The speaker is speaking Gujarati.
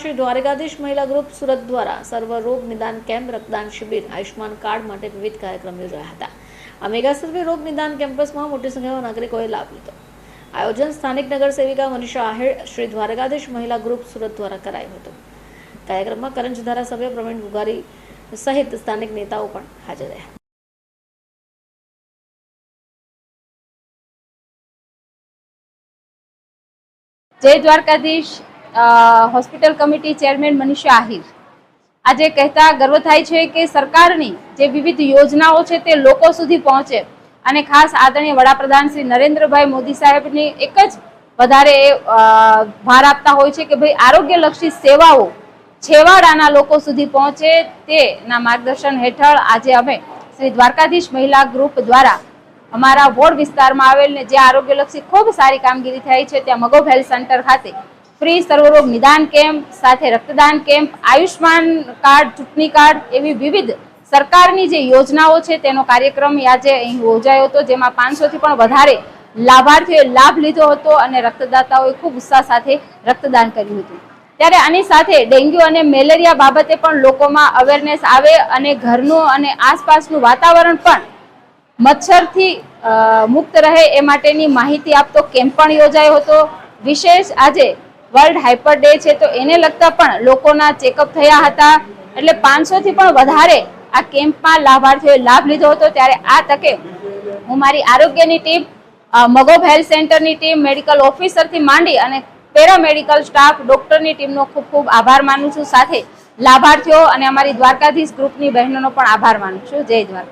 શ્રી દ્વારકાધીશ મહિલા ગ્રુપ સુરત દ્વારા સર્વ રોગ નિદાન કેમ્પ, રક્તદાન શિબિર આયુષ્માન કાર્ડ માટે વિવિધ કાર્યક્રમ યોજાયા હતા. આ મેગા સર્વે રોગ નિદાન કેમ્પસમાં મોટી સંખ્યામાં નાગરિકોએ લાભ લીધો. આયોજન સ્થાનિક નગર સેવિકા મનીષા આહિર શ્રી દ્વારકાધીશ મહિલા ગ્રુપ સુરત દ્વારા કરાયું હતું. કાર્યક્રમમાં કરંજ ધારાસભ્ય પ્રવીણ ગુગારી સહિત સ્થાનિક નેતાઓ પણ હાજર રહ્યા. જય Dwarkadhish. Hospital committee chairman Manisha Ahir. આજે કહેતા ગર્વ થાય છે કે સરકારની જે વિવિધ યોજનાઓ છે તે લોકો સુધી પહોંચે અને ખાસ આદરણીય વડાપ્રધાન શ્રી નરેન્દ્રભાઈ મોદી સાહેબની એક જ વધારે ભાર આપતા હોય છે કે ભાઈ આરોગ્યલક્ષી સેવાઓ છેવાડાના લોકો સુધી પહોંચે તેના માર્ગદર્શન હેઠળ આજે અમે શ્રી દ્વારકાધીશ મહિલા ગ્રુપ દ્વારા અમારા વોર્ડ વિસ્તારમાં આવેલ ને જે આરોગ્યલક્ષી ખૂબ સારી કામગીરી થઈ છે, ત્યાં મગોબ હેલ્થ સેન્ટર ખાતે ફ્રી સર્વરોગ નિદાન કેમ્પ, સાથે રક્તદાન કેમ્પ, આયુષ્માન કાર્ડ, ચૂંટણી કાર્ડ એવી વિવિધ સરકારની જે યોજનાઓ છે, તેનો કાર્યક્રમ આજે અહીં યોજાયો હતો, જેમાં પાંચસોથી પણ વધારે લાભાર્થીઓએ લાભ લીધો હતો અને રક્તદાતાઓએ ખૂબ ઉત્સાહ સાથે રક્તદાન કર્યું હતું. ત્યારે આની સાથે ડેન્ગ્યુ અને મેલેરિયા બાબતે પણ લોકોમાં અવેરનેસ આવે અને ઘરનું અને આસપાસનું વાતાવરણ પણ મચ્છરથી મુક્ત રહે એ માટેની માહિતી આપતો કેમ્પ પણ યોજાયો હતો. વિશેષ આજે વર્લ્ડ હાઇપર ડે છે તો એને લગતા પણ લોકોના ચેકઅપ થયા હતા. એટલે પાંચસો થી પણ વધારે આ કેમ્પમાં લાભાર્થીઓએ લાભ લીધો હતો. ત્યારે આ તકે હું મારી આરોગ્યની ટીમ અ, મગોબ હેલ્થ સેન્ટરની ટીમ મેડિકલ ઓફિસરથી માંડી અને પેરામેડિકલ સ્ટાફ ડોક્ટરની ટીમનો ખૂબ ખૂબ આભાર માનું છું. સાથે લાભાર્થીઓ અને અમારી દ્વારકાધીશ ગ્રુપની બહેનોનો પણ આભાર માનું છું. જય દ્વારકા